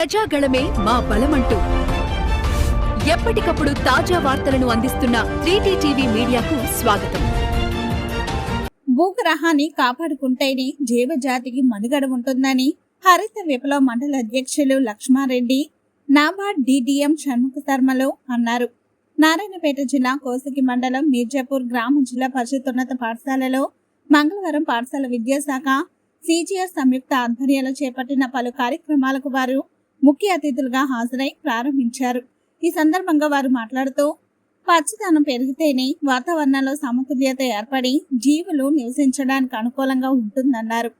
ప్రజాగళమే మా బలమంటూ. ఎప్పటికప్పుడు తాజా వార్తలను అందిస్తున్న త్రీటీ టీవీ మీడియాకు స్వాగతం. భూగ్రహాన్ని కాపాడుకుంటేనే జీవజాతికి మనుగడ ఉంటుందని హరిత విప్లవ మండల అధ్యక్షులు లక్ష్మారెడ్డి నాబార్డ్ డిడిఎం షణ్ముఖ శర్మలు అన్నారు. నారాయణపేట జిల్లా కోసికి మండలం మీర్జాపూర్ గ్రామ జిల్లా పరిషత్ ఉన్నత పాఠశాలలో మంగళవారం పాఠశాల విద్యాశాఖ సిజిఆర్ సంయుక్త ఆధ్వర్యంలో చేపట్టిన పలు కార్యక్రమాలకు వారు ముఖ్య అతిథులుగా హాజరై ప్రారంభించారు. ఈ సందర్భంగా వారు మాట్లాడుతూ పచ్చదనం పెరిగితేనే వాతావరణంలో సమతుల్యత ఏర్పడి జీవులు నివసించడానికి అనుకూలంగా ఉంటుందన్నారు.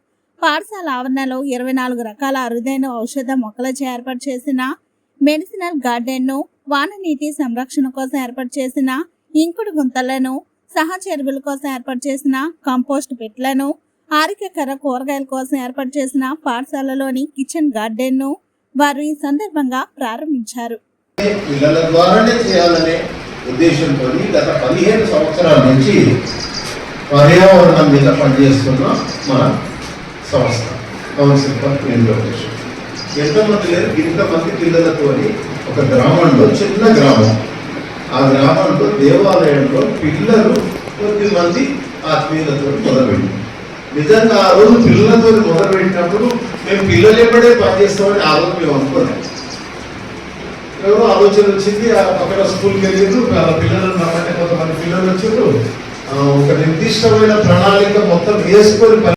పాఠశాల ఆవరణలో ఇరవై నాలుగు రకాల అరుదైన ఔషధ మొక్కలచే ఏర్పాటు చేసిన మెడిసినల్ గార్డెన్ను వాననీటి సంరక్షణ కోసం ఏర్పాటు చేసిన ఇంకుడు గుంతలను సహచరువుల కోసం ఏర్పాటు చేసిన కంపోస్ట్ పెట్లను ఆరోగ్యకర కూరగాయల కోసం ఏర్పాటు చేసిన పాఠశాలలోని కిచెన్ గార్డెన్ను వారు ఈ సందర్భంగా ప్రారంభించారు. పిల్లల ద్వారానే చేయాలనే ఉద్దేశంతో గత పదిహేను సంవత్సరాల నుంచి పర్యావరణం మీద పనిచేస్తున్న మన సంస్థ కౌన్సిల్ ఫర్ క్లీన్ లొకేషన్ ఎంతమంది లేరు? ఇంతమంది పిల్లలతో ఒక గ్రామంలో చిన్న గ్రామం. ఆ గ్రామంలో దేవాలయంలో పిల్లలు కొద్దిమంది ఆత్మీయులతో మొదలుపెట్టారు. నిజంగా ఆ రోజు పిల్లలతో మొదలుపెట్టినప్పుడు మేము పిల్లలు ఎప్పుడే పనిచేస్తామని ఆ రోజు మేము అనుకున్నాం. ఎవరో ఆలోచన వచ్చింది ఆ పక్కన స్కూల్కి వెళ్ళిండ్రు ఆ పిల్లలు రమ్మంటే కొంతమంది పిల్లలు వచ్చిండ్రు. ఒక నిర్దిష్టమైన ప్రణాళిక మొత్తం వేసుకొని